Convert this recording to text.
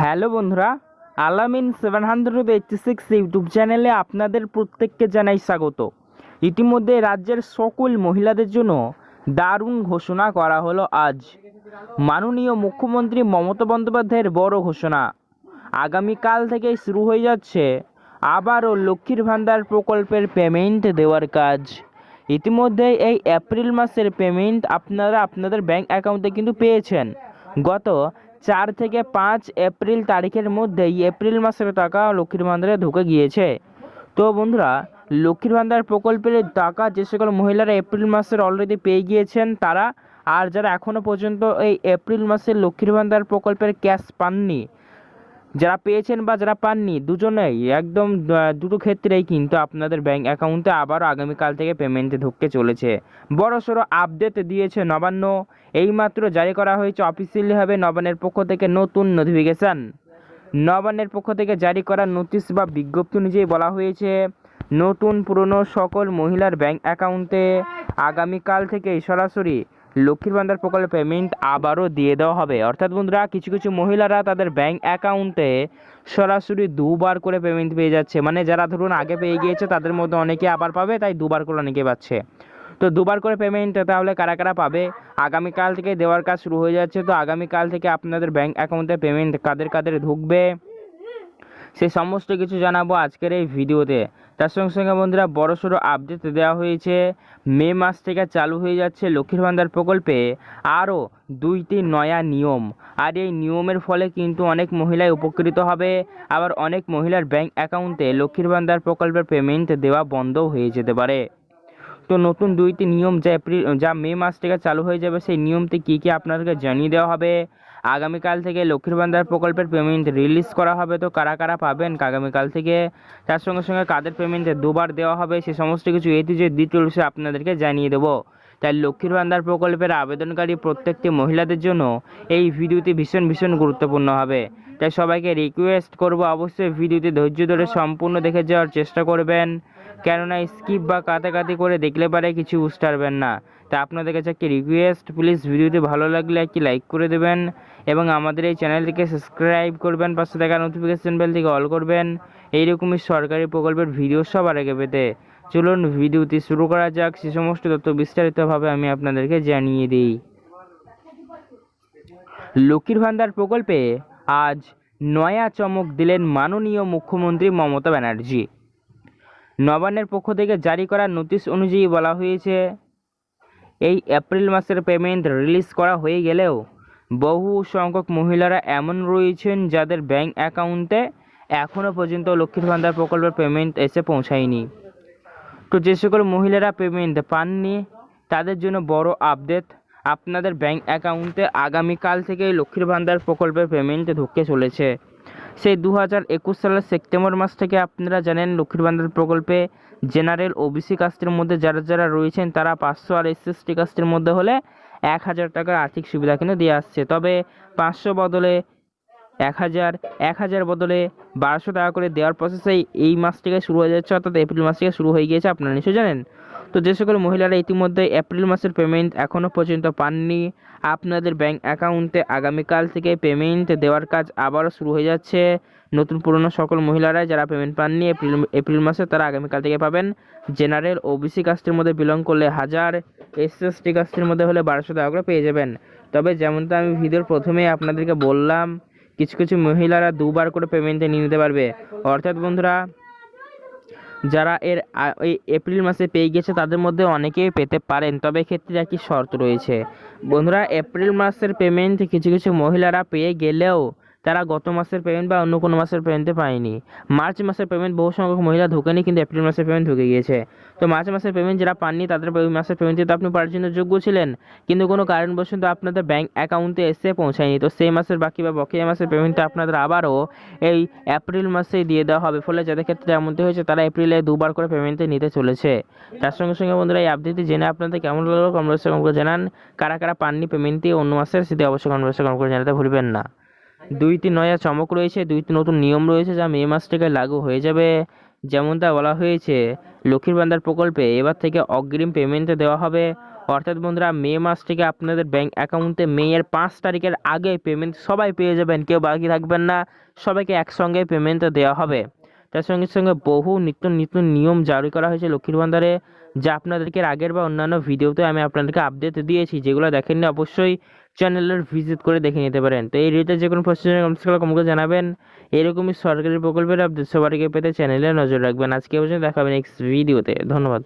Hello বন্ধুরা, Alamin seven hundred eighty six YouTube চ্যানেলে আপনাদের প্রত্যেককে জানাই স্বাগত। ইতিমধ্যে রাজ্যের সকল মহিলাদের জন্য দারুণ ঘোষণা করা হলো আজ। মাননীয় মুখ্যমন্ত্রী মমতা বন্দ্যোপাধ্যায়ের বড় ঘোষণা। আগামীকাল থেকে শুরু হয়ে যাচ্ছে আবারও লক্ষ্মীর ভান্ডার প্রকল্পের পেমেন্ট দেওয়ার কাজ। ইতিমধ্যে এই এপ্রিল মাসের পেমেন্ট আপনারা আপনাদের ব্যাংক অ্যাকাউন্টে কিন্তু পেয়েছেন। গত চার থেকে পাঁচ এপ্রিল তারিখের মধ্যেই এপ্রিল মাসের টাকা লক্ষ্মীর ভান্ডারে ঢুকে গিয়েছে। তো বন্ধুরা, লক্ষ্মীর ভান্ডার প্রকল্পের টাকা যে সকল মহিলারা এপ্রিল মাসের অলরেডি পেয়ে গিয়েছেন তারা, আর যারা এখনও পর্যন্ত এই এপ্রিল মাসের লক্ষ্মীর ভান্ডার প্রকল্পের ক্যাশ পাননি যারা পেয়েছেন বা যারা পাননি, দুজনেই একদম দুটো ক্ষেত্রেই কিন্তু আপনাদের ব্যাংক অ্যাকাউন্টে আবারও আগামীকাল থেকে পেমেন্টে ঢুকতে চলেছে। বড় সড়ো আপডেট দিয়েছে নবান্ন। এইমাত্র জারি করা হয়েছে অফিসিয়ালিভাবে নবান্নের পক্ষ থেকে নতুন নোটিফিকেশান নবান্নের পক্ষ থেকে জারি করা নোটিশ বা বিজ্ঞপ্তি অনুযায়ী বলা হয়েছে, নতুন পুরনো সকল মহিলার ব্যাংক অ্যাকাউন্টে আগামীকাল থেকে সরাসরি লক্ষ্মীর ভান্ডার প্রকল্পে পেমেন্ট আবারও দিয়ে দেওয়া হবে। অর্থাৎ বন্ধুরা, কিছু কিছু মহিলারা তাদের ব্যাংক অ্যাকাউন্টে সরাসরি দুবার করে পেমেন্ট পেয়ে যাচ্ছে। মানে যারা ধরুন আগে পেয়ে গিয়েছে, তাদের মধ্যে অনেকে আবার পাবে, তাই দুবার করে অনেকে পাচ্ছে। তো দুবার করে পেমেন্ট তাহলে কারা কারা পাবে? আগামীকাল থেকে দেওয়ার কাজ শুরু হয়ে যাচ্ছে। তো আগামীকাল থেকে আপনাদের ব্যাংক অ্যাকাউন্টে পেমেন্ট কাদের কাদের ঢুকবে? সেই সমস্ত কিছু জানাব আজকের এই ভিডিওতে। তার সঙ্গে সঙ্গে বন্ধুরা বড়সড় আপডেট দেওয়া হয়েছে। মে মাস থেকে চালু হয়ে যাচ্ছে লক্ষ্মীর ভান্ডার প্রকল্পে আরও দুইটি নয়া নিয়ম। আর এই নিয়মের ফলে কিন্তু অনেক মহিলাই উপকৃত হবে। আবার অনেক মহিলার ব্যাংক অ্যাকাউন্টে লক্ষ্মীর ভান্ডার প্রকল্পের পেমেন্ট দেওয়া বন্ধও হয়ে যেতে পারে। তো নতুন দুইটি নিয়ম যা এপ্রিল, যা মে মাস থেকে চালু হয়ে যাবে, সেই নিয়মটি কী কী আপনাদেরকে জানিয়ে দেওয়া হবে? আগামীকাল থেকে লক্ষ্মীর ভান্ডার প্রকল্পের পেমেন্ট রিলিজ করা হবে। তো কারা কারা পাবেন? আগামীকাল থেকে তার সঙ্গে সঙ্গে কাদের পেমেন্ট দুবার দেওয়া হবে? সে সমস্ত কিছু এটি যে ডিটেলসে আপনাদেরকে জানিয়ে দেবো। তাই লক্ষ্মীর ভান্ডার প্রকল্পের আবেদনকারী প্রত্যেকটি মহিলাদের জন্য এই ভিডিওটি ভীষণ ভীষণ গুরুত্বপূর্ণ হবে। তাই সবাইকে রিকোয়েস্ট করব অবশ্যই ভিডিওটি ধৈর্য ধরে সম্পূর্ণ দেখে যাওয়ার চেষ্টা করবেন। কেননা স্কিপ বা কাটাকাটি করে দেখলে পারে কিছু বুঝতে পারবেন না। তা আপনাদের কাছে একটি রিকোয়েস্ট প্লিজ ভিডিওটি ভালো লাগলে একটি লাইক করে দেবেন এবং আমাদের এই চ্যানেলটিকে সাবস্ক্রাইব করবেন, পাশে থাকা নোটিফিকেশন বেলটিকে অল করবেন। এইরকমই সরকারি প্রকল্পের ভিডিও সবার আগে পেতে। চলুন ভিডিওটি শুরু করা যাক। সে সমস্ত তথ্য বিস্তারিতভাবে আমি আপনাদেরকে জানিয়ে দিই। লক্ষ্মীর ভান্ডার প্রকল্পে আজ নয়া চমক দিলেন মাননীয় মুখ্যমন্ত্রী মমতা ব্যানার্জি। নবান্নের পক্ষ থেকে জারি করা নোটিশ অনুযায়ী বলা হয়েছে, এই এপ্রিল মাসের পেমেন্ট রিলিজ করা হয়ে গেলেও বহু সংখ্যক মহিলারা এমন রয়েছেন যাদের ব্যাংক অ্যাকাউন্টে এখনও পর্যন্ত লক্ষ্মীর ভান্ডার প্রকল্পের পেমেন্ট এসে পৌঁছায়নি। তো যে সকল মহিলারা পেমেন্ট পাননি, তাদের জন্য বড় আপডেট আপনাদের ব্যাংক অ্যাকাউন্টে আগামীকাল থেকে লক্ষ্মীর ভান্ডার প্রকল্পের পেমেন্ট ঢুকতে চলেছে। সেই দু হাজার একুশ সালের সেপ্টেম্বর মাস থেকে আপনারা জানেন, লক্ষ্মীর ভান্ডার প্রকল্পে জেনারেল ওবিসি কাস্টের মধ্যে যারা যারা রয়েছেন, তারা পাঁচশো আর এসএসটি কাস্টের মধ্যে হলে এক হাজার টাকার আর্থিক সুবিধা কিন্তু দিয়ে আসছে। তবে পাঁচশো বদলে এক হাজার এক হাজার বদলে বারোশো টাকা করে দেওয়ার প্রসেস এই মাস থেকে শুরু হয়ে যাচ্ছে, অর্থাৎ এপ্রিল মাস থেকে শুরু হয়ে গিয়েছে, আপনারা নিশ্চয়ই জানেন। তো যে সকল মহিলারা ইতিমধ্যে এপ্রিল মাসের পেমেন্ট এখনও পর্যন্ত পাননি, আপনাদের ব্যাংক অ্যাকাউন্টে আগামীকাল থেকে পেমেন্ট দেওয়ার কাজ আবারও শুরু হয়ে যাচ্ছে। নতুন পুরনো সকল মহিলারা যারা পেমেন্ট পাননি, এপ্রিল এপ্রিল মাসে তারা আগামীকাল থেকে পাবেন। জেনারেল ওবিসি কাস্টের মধ্যে বিলং করলে হাজার এসএসটি কাস্টের মধ্যে হলে বারোশো টাকা করে পেয়ে যাবেন। তবে যেমনটা আমি ভিডিওর প্রথমেই আপনাদেরকে বললাম কিছু কিছু মহিলারা দুবার করে পেমেন্টে নিয়ে নিতে পারবে। অর্থাৎ বন্ধুরা, যারা এর এই এপ্রিল মাসে পেয়ে গেছে, তাদের মধ্যে অনেকেই পেতে পারেন, তবে ক্ষেত্রে একই শর্ত রয়েছে। বন্ধুরা এপ্রিল মাসের পেমেন্ট কিছু কিছু মহিলারা পেয়ে গেলেও তারা গত মাসের পেমেন্ট বা অন্য কোনো মাসের পেমেন্টে পায়নি। মার্চ মাসের পেমেন্ট বহু সংখ্যক মহিলা ঢোকেনি, কিন্তু এপ্রিল মাসের পেমেন্ট ঢুকে গিয়েছে। তো মার্চ মাসের পেমেন্ট যারা পাননি, তাদের ওই মাসের পেমেন্টে তো আপনি পাওয়ার জন্য যোগ্য ছিলেন। কিন্তু কোনো কারণবশত আপনাদের ব্যাংক অ্যাকাউন্টে এসে পৌঁছায়নি। তো সেই মাসের বাকি বা বকেয়া মাসের পেমেন্টটা আপনাদের আবারও এই এপ্রিল মাসেই দিয়ে দেওয়া হবে। ফলে যাদের ক্ষেত্রে এমনটি হয়েছে, তারা এপ্রিলে দুবার করে পেমেন্টে নিতে চলেছে। তার সঙ্গে সঙ্গে বন্ধুরা, এই আপডেটটি জেনে আপনাদের কেমন লাগল? কমরেশন কম করে জানান। কারা কারা পাননি পেমেন্টটি অন্য মাসের, সেটি অবশ্যই কমরেশন কম করে জানাতে ভুলবেন না। দুইটি নয়া চমক রয়েছে, দুইটি নতুন নিয়ম রয়েছে যা মে মাস থেকে লাগু হয়ে যাবে। যেমনটা বলা হয়েছে, লক্ষ্মীর ভান্ডার প্রকল্পে এবার থেকে অগ্রিম পেমেন্ট দেওয়া হবে। অর্থাৎ বন্ধুরা, মে মাস থেকে আপনাদের ব্যাঙ্ক অ্যাকাউন্টে মেয়ের পাঁচ তারিখের আগে পেমেন্ট সবাই পেয়ে যাবেন, কেউ বাকি থাকবেন না, সবাইকে একসঙ্গে পেমেন্ট দেওয়া হবে। তার সঙ্গে সঙ্গে বহু নিত্য নিত্য নিয়ম জারি করা হয়েছে লক্ষ্মীর ভান্ডারে যা আপনাদেরকে আগের বা অন্যান্য ভিডিওতে আমি আপনাদেরকে আপডেট দিয়েছি। যেগুলো দেখেননি অবশ্যই চ্যানেলের ভিজিট করে দেখে নিতে পারেন। তো এই রিলেটেড যে কোনো প্রশ্ন কমেন্ট করে জানাবেন। এরকমই সরকারি প্রকল্পের আপডেট সবার আগে পেতে চ্যানেলে নজর রাখবেন। আজকে পর্যন্ত দেখাবেন নেক্সট ভিডিওতে ধন্যবাদ।